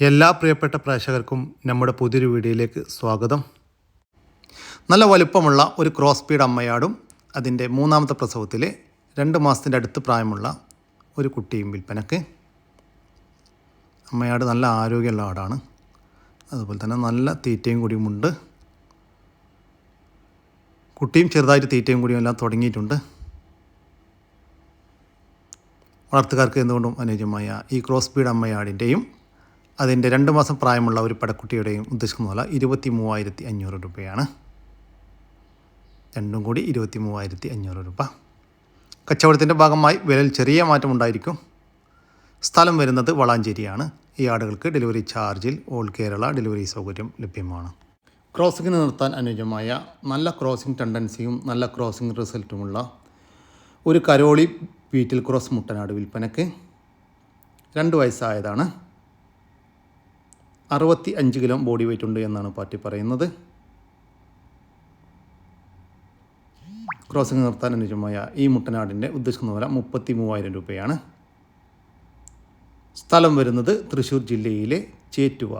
എല്ലാ പ്രിയപ്പെട്ട പ്രേക്ഷകർക്കും നമ്മുടെ പുതിയൊരു വീഡിയോയിലേക്ക് സ്വാഗതം. നല്ല വലുപ്പമുള്ള ഒരു ക്രോസ് പീഡ് അമ്മയാടും അതിന്റെ മൂന്നാമത്തെ പ്രസവത്തിൽ രണ്ട് മാസത്തിന്റെ അടുത്ത് പ്രായമുള്ള ഒരു കുട്ടിയും വിൽപ്പനക്ക്. അമ്മയാട് നല്ല ആരോഗ്യമുള്ള ആടാണ്. അതുപോലെ തന്നെ നല്ല തീറ്റയും കൂടിയുമുണ്ട് കുട്ടിയും ചെറുതായിട്ട് തീറ്റയും കൂടിയും എല്ലാം തുടങ്ങിയിട്ടുണ്ട്. വളർത്തുകാർക്ക് എന്തുകൊണ്ടും അനുയോജ്യമായ ഈ ക്രോസ് പീഡ് അമ്മയാടിന്റെയും അതിന്റെ രണ്ട് മാസം പ്രായമുള്ള ഒരു പടക്കുട്ടിയുടെയും ഉദ്ദേശിക്കുന്ന പോലെ ഇരുപത്തി മൂവായിരത്തി അഞ്ഞൂറ് രൂപയാണ്. രണ്ടും കൂടി ഇരുപത്തി മൂവായിരത്തി അഞ്ഞൂറ് രൂപ. കച്ചവടത്തിന്റെ ഭാഗമായി വിലയിൽ ചെറിയ മാറ്റമുണ്ടായിരിക്കും സ്ഥലം വരുന്നത് വളാഞ്ചേരിയാണ്. ഈ ആടുകൾക്ക് ഡെലിവറി ചാർജിൽ ഓൾ കേരള ഡെലിവറി സൗകര്യം ലഭ്യമാണ്. ക്രോസിങ്ങിന് നിർത്താൻ അനുയോജ്യമായ നല്ല ക്രോസിംഗ് ടെൻഡൻസിയും നല്ല ക്രോസിംഗ് റിസൾട്ടുമുള്ള ഒരു കരോളി വീറ്റിൽ ക്രോസ് മുട്ടനാട് വിൽപ്പനയ്ക്ക് രണ്ട് വയസ്സായതാണ്. അറുപത്തി അഞ്ച് കിലോ ബോഡി വെയിറ്റ് ഉണ്ട് എന്നാണ് പാർട്ടി പറയുന്നത്. ക്രോസിംഗ് നിർത്താൻ അനുജമായ ഈ മുട്ടനാടിന്റെ ഉദ്ദേശിക്കുന്ന വില മുപ്പത്തി മൂവായിരം രൂപയാണ്. സ്ഥലം വരുന്നത് തൃശ്ശൂർ ജില്ലയിലെ ചേറ്റുവ.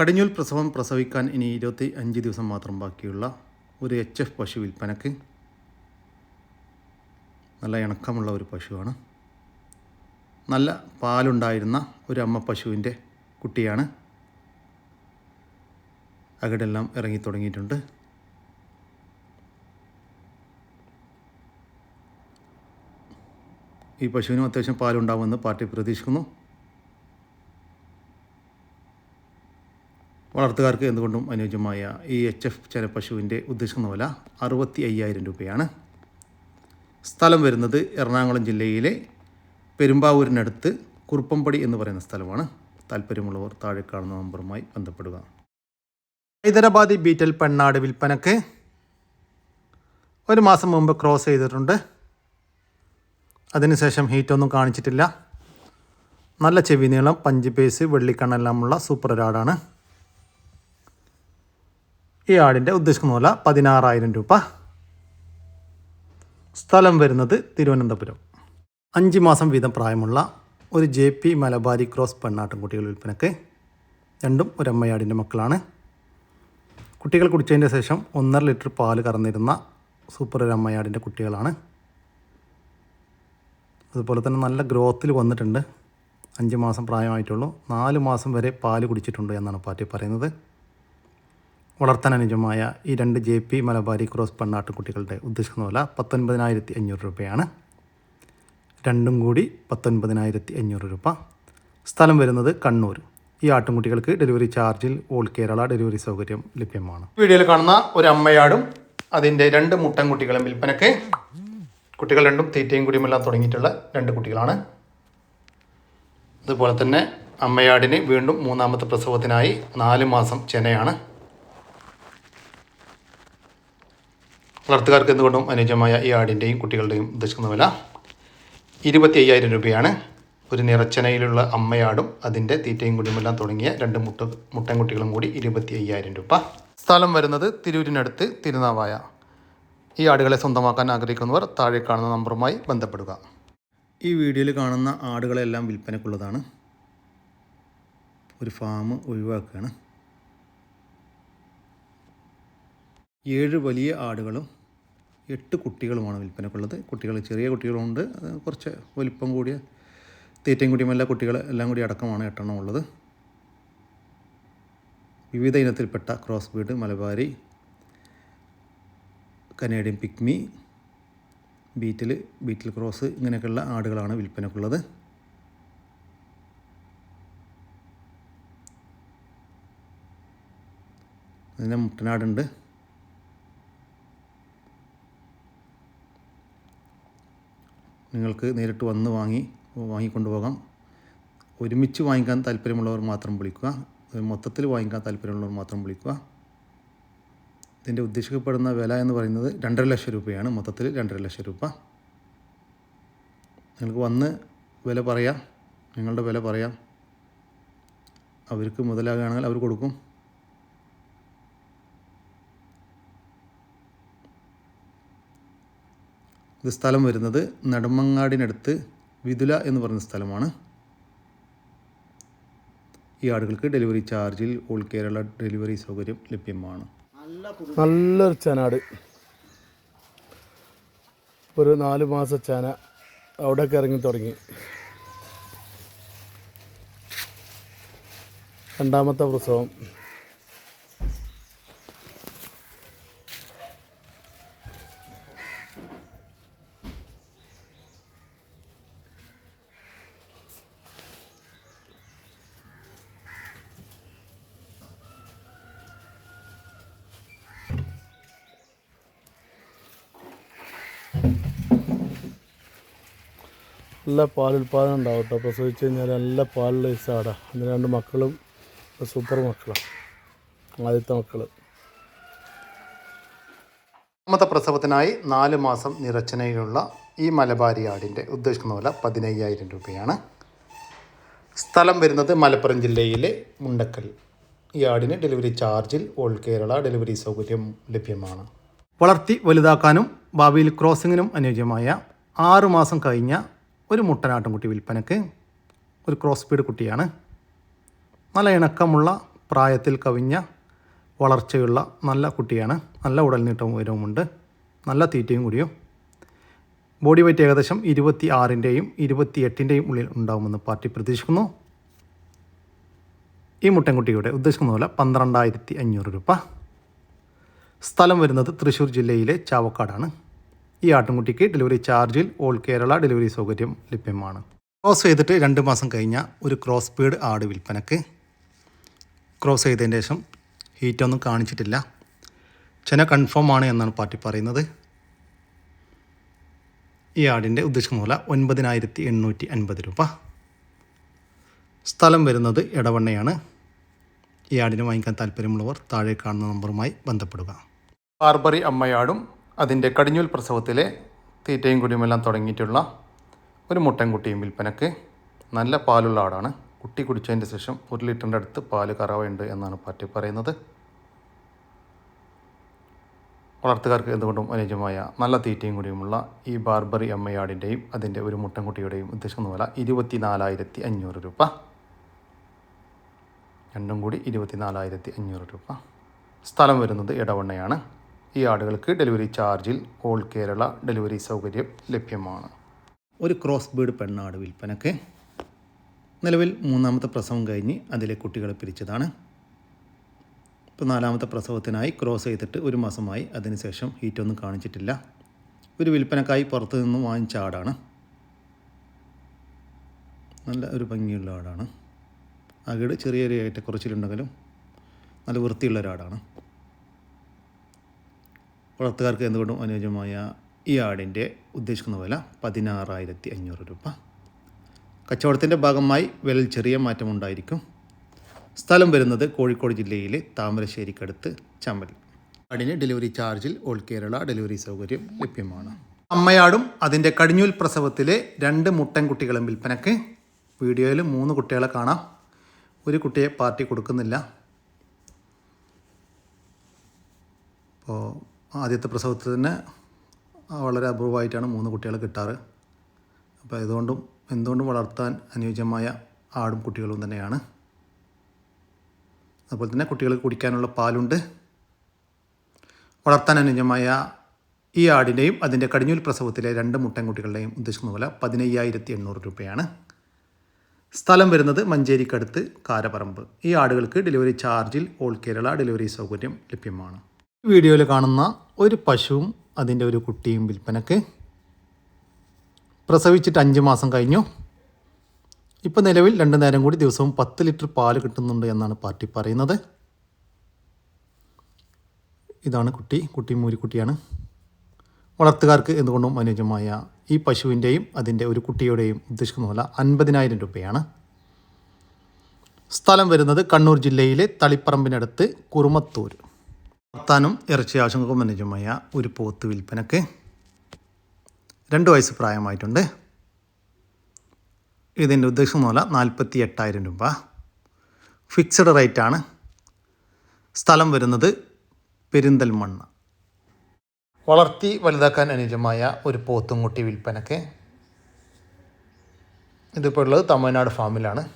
കടിഞ്ഞൂൽ പ്രസവം പ്രസവിക്കാൻ ഇനി ഇരുപത്തി അഞ്ച് ദിവസം മാത്രം ബാക്കിയുള്ള ഒരു എച്ച് എഫ് പശു വിൽപ്പനക്ക്. നല്ല ഇണക്കമുള്ള ഒരു പശുവാണ്. നല്ല പാലുണ്ടായിരുന്ന ഒരു അമ്മ പശുവിന്റെ കുട്ടിയാണ്. അകടെല്ലാം ഇറങ്ങി തുടങ്ങിയിട്ടുണ്ട്. ഈ പശുവിനും അത്യാവശ്യം പാലുണ്ടാവുമെന്ന് പാർട്ടി പ്രതീക്ഷിക്കുന്നു. വളർത്തുകാർക്ക് എന്തുകൊണ്ടും അനുയോജ്യമായ ഈ എച്ച് എഫ് ചെന പശുവിന്റെ ഉദ്ദേശിക്കുന്ന വില അറുപത്തി അയ്യായിരം രൂപയാണ്. സ്ഥലം വരുന്നത് എറണാകുളം ജില്ലയിലെ പെരുമ്പാവൂരിനടുത്ത് കുറുപ്പംപടി എന്ന് പറയുന്ന സ്ഥലമാണ്. താല്പര്യമുള്ളവർ താഴെ കാണുന്ന നമ്പറുമായി ബന്ധപ്പെടുക. ഹൈദരാബാദി ബീറ്റൽ പെണ്ണാട് വിൽപ്പനക്ക് ഒരു മാസം മുമ്പ് ക്രോസ് ചെയ്തിട്ടുണ്ട്. അതിനുശേഷം ഹീറ്റൊന്നും കാണിച്ചിട്ടില്ല. നല്ല ചെവി നീളം പഞ്ച് പേസ് വെള്ളിക്കണ്ണെല്ലാമുള്ള സൂപ്പർ ഒരാടാണ്. ഈ ആടിന്റെ ഉദ്ദേശിക്കുന്ന പോലെ പതിനാറായിരം രൂപ. സ്ഥലം വരുന്നത് തിരുവനന്തപുരം. അഞ്ച് മാസം വീതം പ്രായമുള്ള ഒരു ജെ പി മലബാരി ക്രോസ് പെണ്ണാട്ടുംകുട്ടികൾ വിൽപ്പനക്ക് രണ്ടും ഒരു അമ്മയാടിന്റെ മക്കളാണ്. കുട്ടികൾ കുടിച്ചതിന്റെ ശേഷം ഒന്നര ലിറ്റർ പാൽ കറന്നിരുന്ന സൂപ്പർ ഒരു അമ്മയാടിന്റെ കുട്ടികളാണ്. അതുപോലെ തന്നെ നല്ല ഗ്രോത്തിൽ വന്നിട്ടുണ്ട്. അഞ്ച് മാസം പ്രായമായിട്ടുള്ളൂ. നാല് മാസം വരെ പാൽ കുടിച്ചിട്ടുണ്ട് എന്നാണ് പാർട്ടി പറയുന്നത്. വളർത്താൻ അനുജമായ ഈ രണ്ട് ജെ പി മലബാരി ക്രോസ് പെണ്ണാട്ടുകുട്ടികളുടെ ഉദ്ദേശിക്കുന്ന വില പത്തൊൻപതിനായിരത്തി അഞ്ഞൂറ് രൂപയാണ്. രണ്ടും കൂടി പത്തൊൻപതിനായിരത്തി അഞ്ഞൂറ് രൂപ. സ്ഥലം വരുന്നത് കണ്ണൂർ. ഈ ആട്ടുംകുട്ടികൾക്ക് ഡെലിവറി ചാർജിൽ ഓൾ കേരള ഡെലിവറി സൗകര്യം ലഭ്യമാണ്. വീഡിയോയിൽ കാണുന്ന ഒരു അമ്മയാടും അതിന്റെ രണ്ട് മുട്ടൻ മുട്ടൻകുട്ടികളും വിൽപ്പനയ്ക്ക്. കുട്ടികൾ രണ്ടും തീറ്റയും കുടിയുമെല്ലാം തുടങ്ങിയിട്ടുള്ള രണ്ട് കുട്ടികളാണ്. അതുപോലെ തന്നെ അമ്മയാടിന് വീണ്ടും മൂന്നാമത്തെ പ്രസവത്തിനായി നാല് മാസം ചെനയാണ് വളർത്തുകാർക്ക് എന്തുകൊണ്ടും അനുയോജ്യമായ ഈ ആടിന്റെയും കുട്ടികളുടെയും ഉദ്ദേശിക്കുന്ന വില ഇരുപത്തി അയ്യായിരം രൂപയാണ് ഒരു നിറച്ചനയിലുള്ള അമ്മയാടും അതിന്റെ തീറ്റയും കുടിയുമെല്ലാം തുടങ്ങിയ രണ്ട് മുട്ട മുട്ടൻകുട്ടികളും കൂടി ഇരുപത്തി അയ്യായിരം രൂപ. സ്ഥലം വരുന്നത് തിരൂരിനടുത്ത് തിരുനാവായ. ഈ ആടുകളെ സ്വന്തമാക്കാൻ ആഗ്രഹിക്കുന്നവർ താഴെ കാണുന്ന നമ്പറുമായി ബന്ധപ്പെടുക. ഈ വീഡിയോയിൽ കാണുന്ന ആടുകളെല്ലാം വിൽപ്പനക്കുള്ളതാണ് ഒരു ഫാം ഒഴിവാക്കുകയാണ്. ഏഴ് വലിയ ആടുകളും എട്ട് കുട്ടികളുമാണ് വിൽപ്പനക്കുള്ളത്. കുട്ടികൾ ചെറിയ കുട്ടികളുണ്ട്. കുറച്ച് വലിപ്പം കൂടിയ തീറ്റയും കുട്ടിയും എല്ലാ കുട്ടികൾ എല്ലാം കൂടി അടക്കമാണ് എട്ടെണ്ണം ഉള്ളത്. വിവിധ ഇനത്തിൽപ്പെട്ട cross breed Malabari Canadian pygmy Beetal Beetal cross ഇങ്ങനെയൊക്കെയുള്ള ആടുകളാണ് വിൽപ്പനക്കുള്ളത്. അതിന്റെ മുട്ടനാടുണ്ട്. നിങ്ങൾക്ക് നേരിട്ട് വന്ന് വാങ്ങി വാങ്ങിക്കൊണ്ടു പോകാം ഒരുമിച്ച് വാങ്ങിക്കാൻ താല്പര്യമുള്ളവർ മാത്രം വിളിക്കുക. മൊത്തത്തിൽ വാങ്ങിക്കാൻ താല്പര്യമുള്ളവർ മാത്രം വിളിക്കുക. ഇതിന്റെ ഉദ്ദേശിക്കപ്പെടുന്ന വില എന്ന് പറയുന്നത് രണ്ടര ലക്ഷം രൂപയാണ്. മൊത്തത്തിൽ രണ്ടര ലക്ഷം രൂപ. നിങ്ങൾക്ക് വന്ന് വില പറയാം. നിങ്ങളുടെ വില പറയാം. അവർക്ക് മുതലാകുകയാണെങ്കിൽ അവർ കൊടുക്കും. ഇത് സ്ഥലം വരുന്നത് നെടുമങ്ങാടിനടുത്ത് വിതുല എന്ന് പറയുന്ന സ്ഥലമാണ്. ഈ ആടുകൾക്ക് ഡെലിവറി ചാർജിൽ ഓൾ കേരള ഡെലിവറി സൗകര്യം ലഭ്യമാണ്. നല്ലൊരു ചനാട്. ഒരു നാല് മാസ ചന അവിടെയൊക്കെ ഇറങ്ങി തുടങ്ങി. രണ്ടാമത്തെ പ്രസവം. നല്ല പാലുൽപാദനം ഉണ്ടാവും കേട്ടോ. പ്രസവിച്ച് കഴിഞ്ഞാൽ നല്ല പാലുള്ള ഇസാടാ അതിന് രണ്ട് മക്കളും സൂപ്പർ മക്കളാണ് ആദ്യത്തെ മക്കൾ രണ്ടാമത്തെ പ്രസവത്തിനായി നാല് മാസം നിറച്ചനയിലുള്ള ഈ മലബാരി ആടിന്റെ ഉദ്ദേശിക്കുന്ന വില പതിനയ്യായിരം രൂപയാണ്. സ്ഥലം വരുന്നത് മലപ്പുറം ജില്ലയിലെ മുണ്ടക്കൽ. ഈ ആടിന് ഡെലിവറി ചാർജിൽ ഓൾ കേരള ഡെലിവറി സൗകര്യം ലഭ്യമാണ്. വളർത്തി വലുതാക്കാനും ഭാവിയിൽ ക്രോസിങ്ങിനും അനുയോജ്യമായ ആറുമാസം കഴിഞ്ഞ ഒരു മുട്ടനാട്ടുംകുട്ടി വിൽപ്പനക്ക് ഒരു ക്രോസ് സ്പീഡ് കുട്ടിയാണ്. നല്ല ഇണക്കമുള്ള പ്രായത്തിൽ കവിഞ്ഞ വളർച്ചയുള്ള നല്ല കുട്ടിയാണ്. നല്ല ഉടൽനീട്ടവും ഉയരവുമുണ്ട്. നല്ല തീറ്റയും കൂടിയും. ബോഡി വെയ്റ്റ് ഏകദേശം ഇരുപത്തി ആറിന്റെയും ഇരുപത്തി എട്ടിന്റെയും ഉള്ളിൽ ഉണ്ടാകുമെന്ന് പാർട്ടി പ്രതീക്ഷിക്കുന്നു. ഈ മുട്ടൻകുട്ടിയുടെ ഉദ്ദേശിക്കുന്ന പോലെ പന്ത്രണ്ടായിരത്തി അഞ്ഞൂറ് രൂപ. സ്ഥലം വരുന്നത് തൃശ്ശൂർ ജില്ലയിലെ ചാവക്കാടാണ്. ഈ ആട്ടിൻകുട്ടിക്ക് ഡെലിവറി ചാർജിൽ ഓൾ കേരള ഡെലിവറി സൗകര്യം ലഭ്യമാണ്. ക്രോസ് ചെയ്തിട്ട് രണ്ട് മാസം കഴിഞ്ഞ ഒരു ക്രോസ് സ്പീഡ് ആട് വിൽപ്പനക്ക്. ക്രോസ് ചെയ്തതിന് ശേഷം ഹീറ്റൊന്നും കാണിച്ചിട്ടില്ല. ചെന കൺഫേം ആണ് എന്നാണ് പാർട്ടി പറയുന്നത്. ഈ ആടിന്റെ ഉദ്ദേശിച്ച മൂല ഒൻപതിനായിരത്തി എണ്ണൂറ്റി അൻപത് രൂപ. സ്ഥലം വരുന്നത് ഇടവണ്ണയാണ് ഈ ആടിനെ വാങ്ങിക്കാൻ താല്പര്യമുള്ളവർ താഴെ കാണുന്ന നമ്പറുമായി ബന്ധപ്പെടുക. ബാർബറി അമ്മയാടും അതിന്റെ കടിഞ്ഞൂൽ പ്രസവത്തിലെ തീറ്റയും കുടിയുമെല്ലാം തുടങ്ങിയിട്ടുള്ള ഒരു മുട്ടൻകുട്ടിയും വിൽപ്പനക്ക് നല്ല പാലുള്ള ആടാണ്. കുട്ടി കുടിച്ചതിന്റെ ശേഷം ഒരു ലിറ്ററിന്റെ അടുത്ത് പാൽ കറവയുണ്ട് എന്നാണ് പാറ്റി പറയുന്നത്. വളർത്തുകാർക്ക് എന്തുകൊണ്ടും അനുയോജ്യമായ നല്ല തീറ്റയും കൂടിയുമുള്ള ഈ ബാർബറി അമ്മയാടിന്റെയും അതിന്റെ ഒരു മുട്ടൻകുട്ടിയുടെയും ഉദ്ദേശിക്കുന്ന വില ഇരുപത്തി നാലായിരത്തി അഞ്ഞൂറ് രൂപ. രണ്ടും കൂടി ഇരുപത്തി നാലായിരത്തി അഞ്ഞൂറ് രൂപ. സ്ഥലം വരുന്നത് ഇടവണ്ണയാണ് ഈ ആടുകൾക്ക് ഡെലിവറി ചാർജിൽ ഓൾ കേരള ഡെലിവറി സൗകര്യം ലഭ്യമാണ്. ഒരു ക്രോസ് ബീഡ് പെണ്ണാട് വിൽപ്പനക്ക് നിലവിൽ മൂന്നാമത്തെ പ്രസവം കഴിഞ്ഞ് അതിലെ കുട്ടികളെ പിരിച്ചതാണ്. ഇപ്പോൾ നാലാമത്തെ പ്രസവത്തിനായി ക്രോസ് ചെയ്തിട്ട് ഒരു മാസമായി അതിനുശേഷം ഹീറ്റൊന്നും കാണിച്ചിട്ടില്ല. ഒരു വിൽപ്പനക്കായി പുറത്തു നിന്നും വാങ്ങിച്ച ആടാണ്. നല്ല ഒരു ഭംഗിയുള്ള ആടാണ്. അകിട് ചെറിയ ചെറിയ ഏറ്റക്കുറച്ചിലുണ്ടെങ്കിലും നല്ല വൃത്തിയുള്ള ഒരാടാണ്. വളർത്തുകാർക്ക് എന്തുകൊണ്ടും അനുയോജ്യമായ ഈ ആടിന്റെ ഉദ്ദേശിക്കുന്ന വില പതിനാറായിരത്തി അഞ്ഞൂറ് രൂപ. കച്ചവടത്തിന്റെ ഭാഗമായി വിലയിൽ ചെറിയ മാറ്റമുണ്ടായിരിക്കും സ്ഥലം വരുന്നത് കോഴിക്കോട് ജില്ലയിലെ താമരശ്ശേരിക്കടുത്ത് ചമ്പൽ. ആടിന് ഡെലിവറി ചാർജിൽ ഓൾ കേരള ഡെലിവറി സൗകര്യം ലഭ്യമാണ്. അമ്മയാടും അതിന്റെ കടിഞ്ഞൂൽ പ്രസവത്തിലെ രണ്ട് മുട്ടൻ കുട്ടികളും വിൽപ്പനക്ക് വീഡിയോയിൽ മൂന്ന് കുട്ടികളെ കാണാം. ഒരു കുട്ടിയെ പാർട്ടി കൊടുക്കുന്നില്ല. അപ്പോൾ ആദ്യത്തെ പ്രസവത്തിൽ തന്നെ വളരെ അപൂർവമായിട്ടാണ് മൂന്ന് കുട്ടികളെ കിട്ടാറ്. അപ്പോൾ ഇതുകൊണ്ടും എന്തുകൊണ്ടും വളർത്താൻ അനുയോജ്യമായ ആടും കുട്ടികളും തന്നെയാണ്. അതുപോലെ തന്നെ കുട്ടികൾക്ക് കുടിക്കാനുള്ള പാലുണ്ട്. വളർത്താൻ അനുയോജ്യമായ ഈ ആടിന്റെയും അതിന്റെ കടിഞ്ഞൂൽ പ്രസവത്തിലെ രണ്ട് മുട്ടൻകുട്ടികളുടെയും ഉദ്ദേശിക്കുന്ന പോലെ പതിനയ്യായിരത്തി എണ്ണൂറ് രൂപയാണ്. സ്ഥലം വരുന്നത് മഞ്ചേരിക്കടുത്ത് കാരപറമ്പ്. ഈ ആടുകൾക്ക് ഡെലിവറി ചാർജിൽ ഓൾ കേരള ഡെലിവറി സൗകര്യം ലഭ്യമാണ്. വീഡിയോയിൽ കാണുന്ന ഒരു പശുവും അതിന്റെ ഒരു കുട്ടിയും വിൽപ്പനക്ക് പ്രസവിച്ചിട്ട് അഞ്ച് മാസം കഴിഞ്ഞു. ഇപ്പോൾ നിലവിൽ രണ്ട് നേരം കൂടി ദിവസവും പത്ത് ലിറ്റർ പാൽ കിട്ടുന്നുണ്ട് എന്നാണ് പാർട്ടി പറയുന്നത്. ഇതാണ് കുട്ടി കുട്ടി മൂരിക്കുട്ടിയാണ്. വളർത്തുകാർക്ക് എന്തുകൊണ്ടും അനുയോജ്യമായ ഈ പശുവിന്റെയും അതിന്റെ ഒരു കുട്ടിയുടെയും ഉദ്ദേശിക്കുന്ന പോലെ അൻപതിനായിരം രൂപയാണ്. സ്ഥലം വരുന്നത് കണ്ണൂർ ജില്ലയിലെ തളിപ്പറമ്പിനടുത്ത് കുറുമത്തൂർ. വളർത്താനും ഇറച്ചി ആവശ്യങ്ങൾക്കും അനുയോജ്യമായ ഒരു പോത്ത് വിൽപ്പനക്ക് രണ്ട് വയസ്സ് പ്രായമായിട്ടുണ്ട്. ഇതിന്റെ ഉദ്ദേശം പോലെ നാൽപ്പത്തി എട്ടായിരം രൂപ. ഫിക്സഡ് റേറ്റ് ആണ്. സ്ഥലം വരുന്നത് പെരിന്തൽമണ്ണ. വളർത്തി വലുതാക്കാൻ അനുയോജ്യമായ ഒരു പോത്തുംകുട്ടി വിൽപ്പനക്ക്. ഇതിപ്പോൾ ഉള്ളത് തമിഴ്നാട് ഫാമിലാണ്.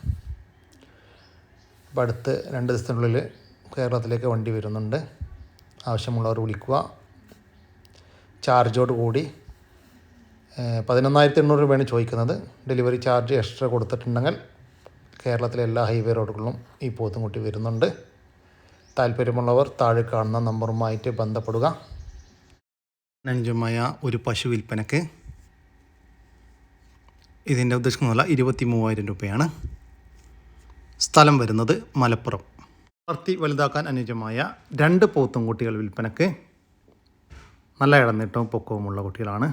അപ്പോൾ അടുത്ത് രണ്ട് ദിവസത്തിനുള്ളിൽ കേരളത്തിലേക്ക് വണ്ടി വരുന്നുണ്ട്. ആവശ്യമുള്ളവർ വിളിക്കുക. ചാർജോട് കൂടി പതിനൊന്നായിരത്തി എണ്ണൂറ് രൂപയാണ് ചോദിക്കുന്നത്. ഡെലിവറി ചാർജ് എക്സ്ട്രാ കൊടുത്തിട്ടുണ്ടെങ്കിൽ കേരളത്തിലെ എല്ലാ ഹൈവേ റോഡുകളിലും ഈ പോത്തുംകുട്ടി വരുന്നുണ്ട്. താല്പര്യമുള്ളവർ താഴെ കാണുന്ന നമ്പറുമായിട്ട് ബന്ധപ്പെടുക. അനുജമായ ഒരു പശു വിൽപ്പനക്ക് ഇതിന്റെ ഉദ്ദേശിക്കുന്നതല്ല ഇരുപത്തി മൂവായിരം രൂപയാണ്. സ്ഥലം വരുന്നത് മലപ്പുറം. വളർത്തി വലുതാക്കാൻ അനുയോജ്യമായ രണ്ട് പോത്തും കുട്ടികൾ വിൽപ്പനക്ക് നല്ല ഇടനീട്ടവും പൊക്കവുമുള്ള കുട്ടികളാണ്.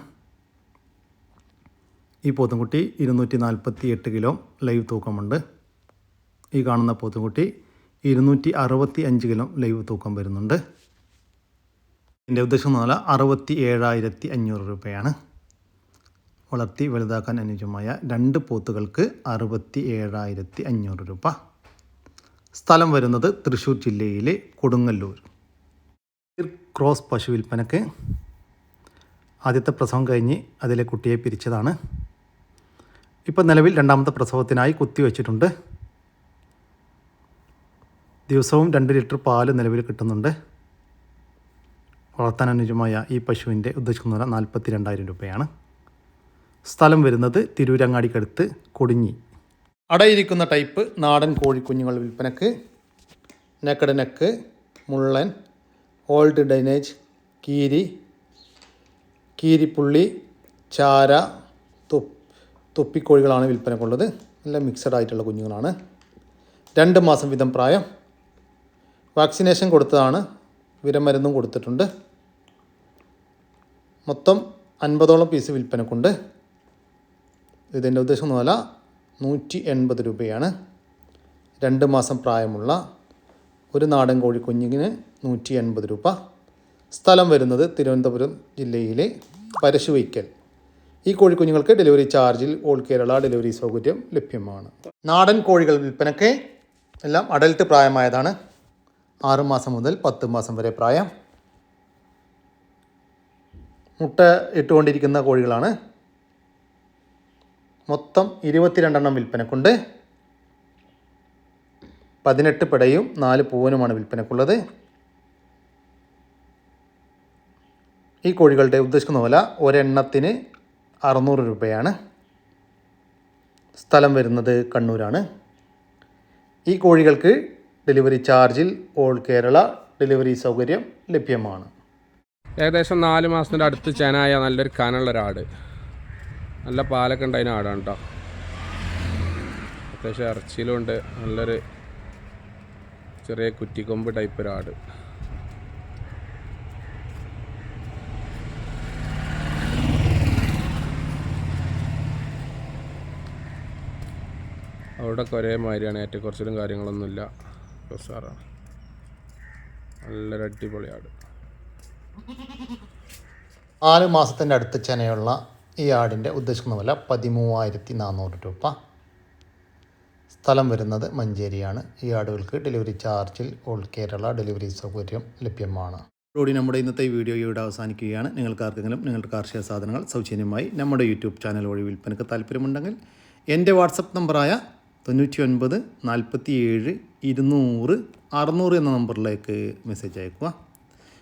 ഈ പോത്തുംകുട്ടി ഇരുന്നൂറ്റി നാൽപ്പത്തി എട്ട് കിലോ ലൈവ് തൂക്കമുണ്ട്. ഈ കാണുന്ന പോത്തുംകുട്ടി ഇരുന്നൂറ്റി അറുപത്തി അഞ്ച് കിലോ ലൈവ് തൂക്കം വരുന്നുണ്ട്. എന്റെ ഉദ്ദേശം എന്ന് പറഞ്ഞാൽ അറുപത്തി ഏഴായിരത്തി അഞ്ഞൂറ് രൂപയാണ്. വളർത്തി വലുതാക്കാൻ അനുയോജ്യമായ രണ്ട് പോത്തുകൾക്ക് അറുപത്തി ഏഴായിരത്തി അഞ്ഞൂറ് രൂപ. സ്ഥലം വരുന്നത് തൃശ്ശൂർ ജില്ലയിലെ കൊടുങ്ങല്ലൂർ. ക്രോസ് പശു വിൽപ്പനക്ക് ആദ്യത്തെ പ്രസവം കഴിഞ്ഞ് അതിലെ കുട്ടിയെ പിരിച്ചതാണ്. ഇപ്പം നിലവിൽ രണ്ടാമത്തെ പ്രസവത്തിനായി കുത്തിവെച്ചിട്ടുണ്ട് ദിവസവും രണ്ട് ലിറ്റർ പാൽ നിലവിൽ കിട്ടുന്നുണ്ട്. വളർത്താൻ അനുജമായ ഈ പശുവിന്റെ ഉദ്ദേശിക്കുന്ന നാൽപ്പത്തി രണ്ടായിരം രൂപയാണ്. സ്ഥലം വരുന്നത് തിരൂരങ്ങാടിക്കടുത്ത് കൊടിഞ്ഞി അടയിരിക്കുന്ന ടൈപ്പ് നാടൻ കോഴിക്കുഞ്ഞുങ്ങൾ വിൽപ്പനക്ക് നെക്കട് നെക്ക് മുള്ളൻ ഓൾഡ് ഡൈനേജ് കീരി കീരിപ്പുള്ളി ചാര തൊപ്പ് തൊപ്പിക്കോഴികളാണ് വിൽപ്പനക്കുള്ളത്. നല്ല മിക്സഡ് ആയിട്ടുള്ള കുഞ്ഞുങ്ങളാണ്. രണ്ട് മാസം വീതം പ്രായം. വാക്സിനേഷൻ കൊടുത്തതാണ്. വിരമരുന്നും കൊടുത്തിട്ടുണ്ട്. മൊത്തം അൻപതോളം പീസ് വിൽപ്പനക്കുണ്ട്. ഇതിന്റെ ഉദ്ദേശം എന്ന് പറഞ്ഞാൽ നൂറ്റി എൺപത് രൂപയാണ്. രണ്ട് മാസം പ്രായമുള്ള ഒരു നാടൻ കോഴി കുഞ്ഞിന് നൂറ്റി എൺപത് രൂപ. സ്ഥലം വരുന്നത് തിരുവനന്തപുരം ജില്ലയിലെ പരശുവയ്ക്കൽ ഈ കോഴിക്കുഞ്ഞുങ്ങൾക്ക് ഡെലിവറി ചാർജിൽ ഓൾ കേരള ഡെലിവറി സൗകര്യം ലഭ്യമാണ്. നാടൻ കോഴികൾ വിൽപ്പനയ്ക്ക് എല്ലാം അഡൽട്ട് പ്രായമായതാണ്. ആറ് മാസം മുതൽ പത്ത് മാസം വരെ പ്രായം. മുട്ട ഇട്ടുകൊണ്ടിരിക്കുന്ന കോഴികളാണ്. മൊത്തം ഇരുപത്തിരണ്ടെണ്ണം വിൽപ്പനക്കുണ്ട്. പതിനെട്ട് പിടയും നാല് പൂവനുമാണ് വിൽപ്പനക്കുള്ളത്. ഈ കോഴികളുടെ ഉദ്ദേശിക്കുന്ന വില ഒരെണ്ണത്തിന് അറുന്നൂറ് രൂപയാണ്. സ്ഥലം വരുന്നത് കണ്ണൂരാണ്. ഈ കോഴികൾക്ക് ഡെലിവറി ചാർജിൽ ഓൾ കേരള ഡെലിവറി സൗകര്യം ലഭ്യമാണ്. ഏകദേശം നാല് മാസത്തിന്റെ അടുത്ത് ചേനായ നല്ലൊരു കനുള്ള ഒരാട്. നല്ല പാലൊക്കെ ഉണ്ട് അതിന് ആടാണ് കേട്ടോ അത്യാവശ്യം ഇറച്ചിയിലുണ്ട്. നല്ലൊരു ചെറിയ കുറ്റിക്കൊമ്പ് ടൈപ്പ് ഒരു ആട്. അവിടെ ഒരേ മാതിരിയാണ് ഏറ്റക്കുറച്ചിലും കാര്യങ്ങളൊന്നുമില്ല. ഉസാറാണ് നല്ലൊരു അടിപൊളി ആട്. നാല് മാസത്തിന്റെ അടുത്ത് ചെനയുള്ള ഈ ആടിന്റെ ഉദ്ദേശിക്കുന്ന വില പതിമൂവായിരത്തി നാനൂറ് രൂപ. സ്ഥലം വരുന്നത് മഞ്ചേരിയാണ്. ഈ ആടുകൾക്ക് ഡെലിവറി ചാർജിൽ ഓൾ കേരള ഡെലിവറി സൗകര്യം ലഭ്യമാണ്. ഇതോടെ നമ്മുടെ ഇന്നത്തെ വീഡിയോ ഇവിടെ അവസാനിക്കുകയാണ്. നിങ്ങൾക്കാർക്കെങ്കിലും നിങ്ങളുടെ കാർഷിക സാധനങ്ങൾ സൗജന്യമായി നമ്മുടെ യൂട്യൂബ് ചാനൽ വഴി വിൽപ്പനക്ക് താല്പര്യമുണ്ടെങ്കിൽ എന്റെ വാട്സപ്പ് നമ്പറായ തൊണ്ണൂറ്റി ഒൻപത് നാൽപ്പത്തി ഏഴ് ഇരുന്നൂറ് അറുന്നൂറ് എന്ന നമ്പറിലേക്ക് മെസ്സേജ് അയക്കുക